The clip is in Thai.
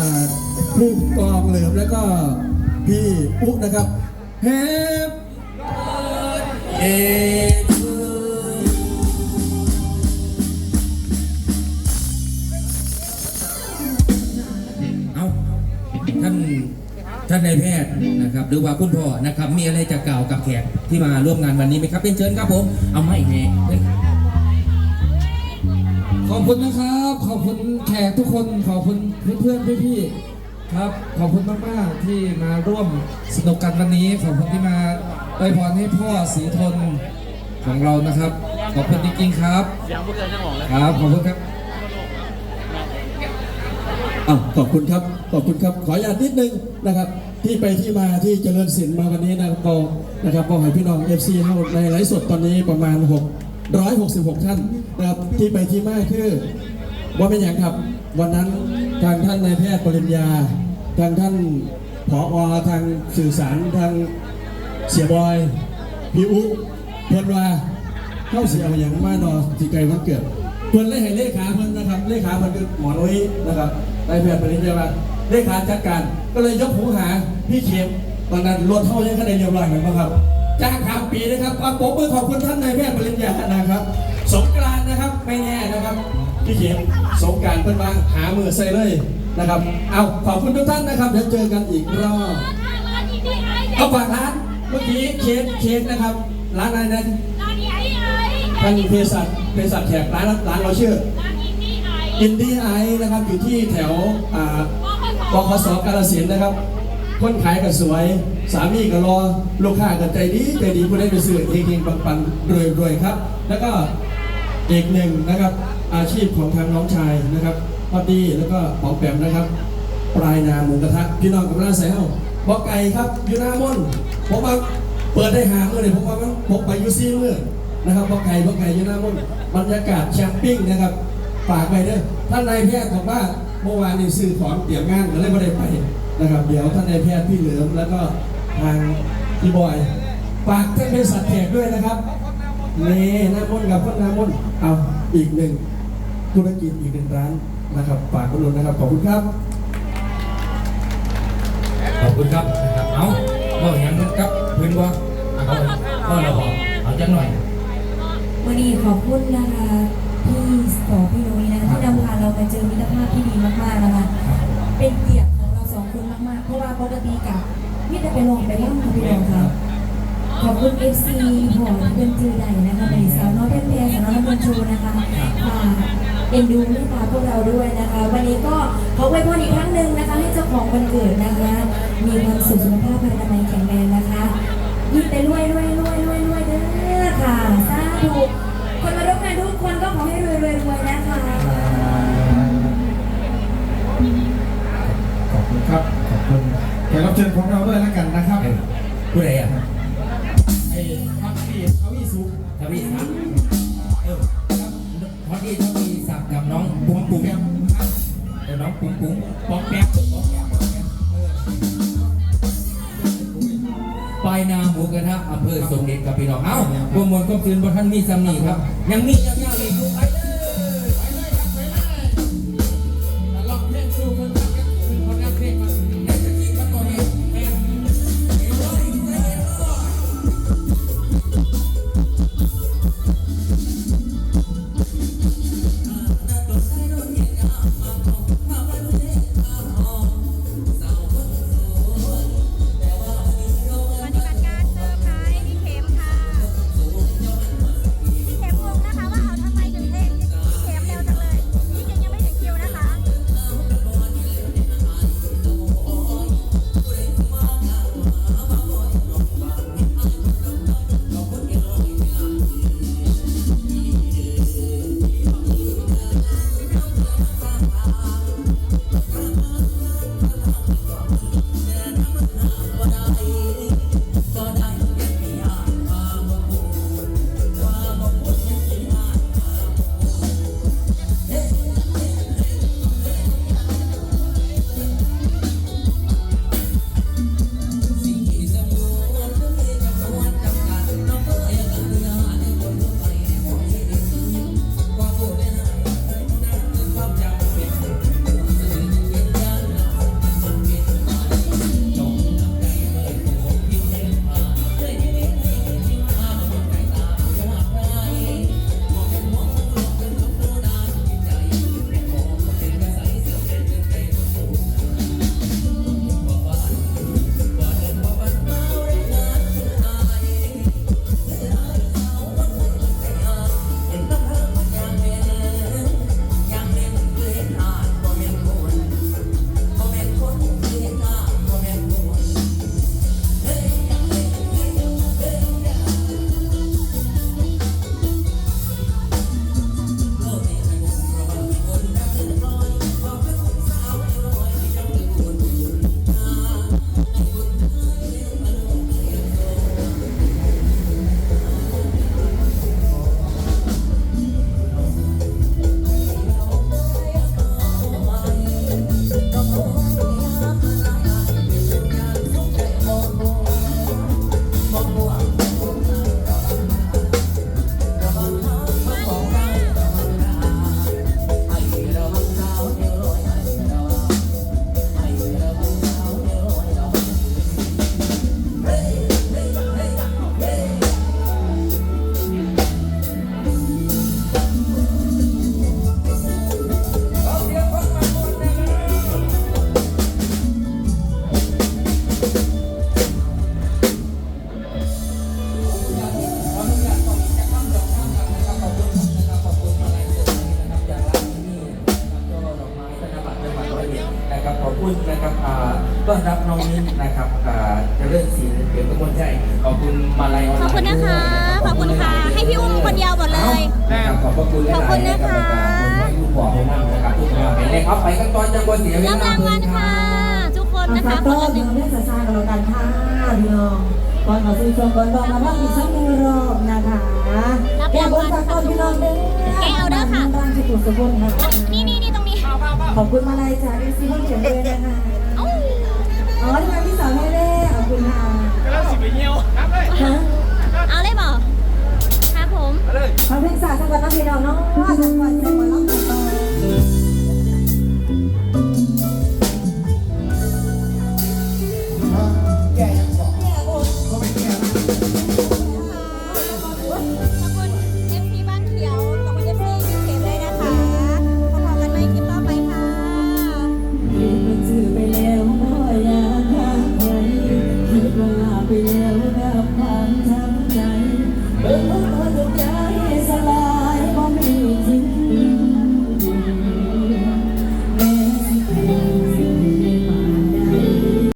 อ่าผู้กองเหลิมแล้วก็พี่อุ๊นะครับเฮปเอเอาท่านท่านนายแพทย์นะครับ หรือว่าคุณพ่อนะครับ มีอะไรจะกล่าวกับแขกที่มาร่วมงานวันนี้ไหมครับเป็นเชิญครับผม เอาไม่แน่ ขอบคุณนะครับ ขอบคุณแขกทุกคน ขอบคุณเพื่อนๆพี่ๆครับ ขอบคุณมากๆที่มาร่วมสนุกกันวันนี้ ขอบคุณที่มาอวยพรให้พ่อสีทนของเรานะครับ ขอบคุณจริงๆครับยังไม่เกินจังหวะเลยครับขอบคุณครับอขอบคุณครับ ขอบคุณครับ ขออนุญาตนิดนึงนะครับ ที่ไปที่มาที่เจริญศิลป์มาวันนี้นะครับนะครับก็ให้พี่น้อง FC เข้าในไลฟ์สดตอนนี้ประมาณ 666 ท่านนะครับที่ไปที่มาคือว่าเป็นอย่างครับ วันนั้นทางท่านนายแพทย์ปริญญา ทางท่านผอทางสื่อสารทางเสียบอยพี่อุ๊เพิ่นว่าเข้าเสียเอาอย่างมานอที่ไกลวันเกิดเพิ่นเลยให้เลขาเพิ่นนะครับเลขาเพิ่นคือหมอนุ้ยนะครับนายแพทย์ปริญญาบัตรเลขาจัดการก็เลยยกหูหาพี่เข็มตอนนั้นรถเท่ายังคะแนนเรียบร้อยเหมือนกันครับ จ้างข้ามปีนะครับอาปรบมือขอบคุณท่านนายแพทย์ปริญญานะครับ สงกรานต์นะครับไม่แน่นะครับพี่เข็มสงกรารเพิ่นมาหามือใส่เลยนะครับ เอาขอบคุณทุกท่านนะครับเดี๋ยวเจอกันอีกรอบเอาฝากร้านเมื่อกี้เค้กเค้กนะครับ ร้านอะไรนะท่านเภสัชเภสัชแขกร้านร้านเราชื่ออินดี้ไอนะครับอยู่ที่แถวอ่าบคสกาลสินธุ์นะครับ คนขายก็สวย สามีก็รอ ลูกค้าก็ใจดีใจดีผู้ได้ไปซื้อเฮงๆปังๆรวยๆครับ แล้วก็เอกหนึ่งนะครับ อาชีพของทางน้องชายนะครับพอดีแล้วก็ปอมแปมนะครับ ปลายนาหมูกระทะพี่น้องกำลังใส่เอ้าบอกไก่ครับอยู่หน้ามนผมว่าเปิดได้หาเมื่อเลยผมว่ามันผมไปยูซี่เมื่อนะครับบอกไก่บอกไก่อยู่หน้ามนบรรยากาศแชมปิ้งนะครับฝากไปเด้อท่านนายแพทย์บอกว่าเมื่อวานนี้ซื้อของเตรียมงานก็เลยไม่ได้ไป นะครับเดี๋ยวท่านนายแพทย์พี่เหลิมแล้วก็ทางพี่บอยฝากท่านเป็นสัตว์แขกด้วยนะครับนี่หน้ามนต์กับพ่นหน้ามนต์เอาอีกหนึ่งธุรกิจอีกหนึ่งร้านนะครับฝากคุณลุนนะครับขอบคุณครับขอบคุณครับนะครับเอาบอกอย่างนั้นครับเพื่อนว่าเอาก็เราบอกเอาจังหน่อยวันนี้ขอบคุณนะคะพี่สองพี่นุ้ยนะคะที่นำพาเรามาเจอมิตรภาพที่ดีมากๆ ไปลงไปล่ำกับพี่น้องค่ะขอบคุณ FC หอเป็นจือใหญ่นะคะในสาวน้อยเพชรเพลสาวน้อยมันชูนะคะค่ะเอ็นดูเมตตาพวกเราด้วยนะคะ วันนี้ก็ขอไว้พรอีกครั้งหนึ่งนะคะ ให้เจ้าของวันเกิดนะคะ มีความสุขสุขภาพพลานามัยแข็งแรงนะคะยิ่งไปรวยรวยรวยรวยรวยเด้อค่ะสาธุคนมาร่วมงานทุกคนก็ขอให้รวยรวยรวยนะคะ กรับเชิญของเราด้วยแล้วกันนะครับเอ้ยผู้ใดอะไอ้พักที่เขาอีสุทวีศักเออพอดีทวีศักกับน้องปุ้งปุ้งเออน้องปุ้งปุ้งปอกแป๊กปอกแป๊กปอกแป๊กเออปลายนาหมูกระทะอำเภอสมเด็จกับพี่น้องเอ้าโปรโมทก็คืนบนท่านมีสำนีครับ ยังมียังยังอี what I คุณ นะครับอ่าต้อนรับน้องมิ้นนะครับอ่าเจะเริ่มสีเกี่ยวกับคนใจขอบคุณมาลัยออนไลน์ขอบคุณนะคะ ขอบคุณค่ะ ให้พี่อุ้มคนเดียวหมดเลยนะครับขอบพระคุณหลายๆขอบคุณนะคะรับขอบคุณให้ลูกบอกให้นั่งนะครับทุกคนไปเลยครับไปกันตอนจังหวัดเสียเวรับลารางวัลค่ะ ทุกคนนะคะฝากคต้นอนละหนึ่งเรื่องสายๆกับเรากันค่ะพี่น้องก่อนขอซื้อชมก่อนบอกมาว่าอีกสักหนึ่งรอบนะคะแก้บนฝากต้อนพี่น้องเด้อร่างสุขุสุขุนค่ะนี่นี่นี่ตรงนี้ ขอบคุณมาลัยจากเอซีที่เขียนด้วยนะคะอ๋อที่มาที่สาวให้เล่ขอบคุณค่ะกำลังสิบเหี่ยวครับเลยฮะเอาเลยบอกครับผมขอเพลงสาวสักวันนะพี่น้องเนาะสักวันสักวันร้องต่อ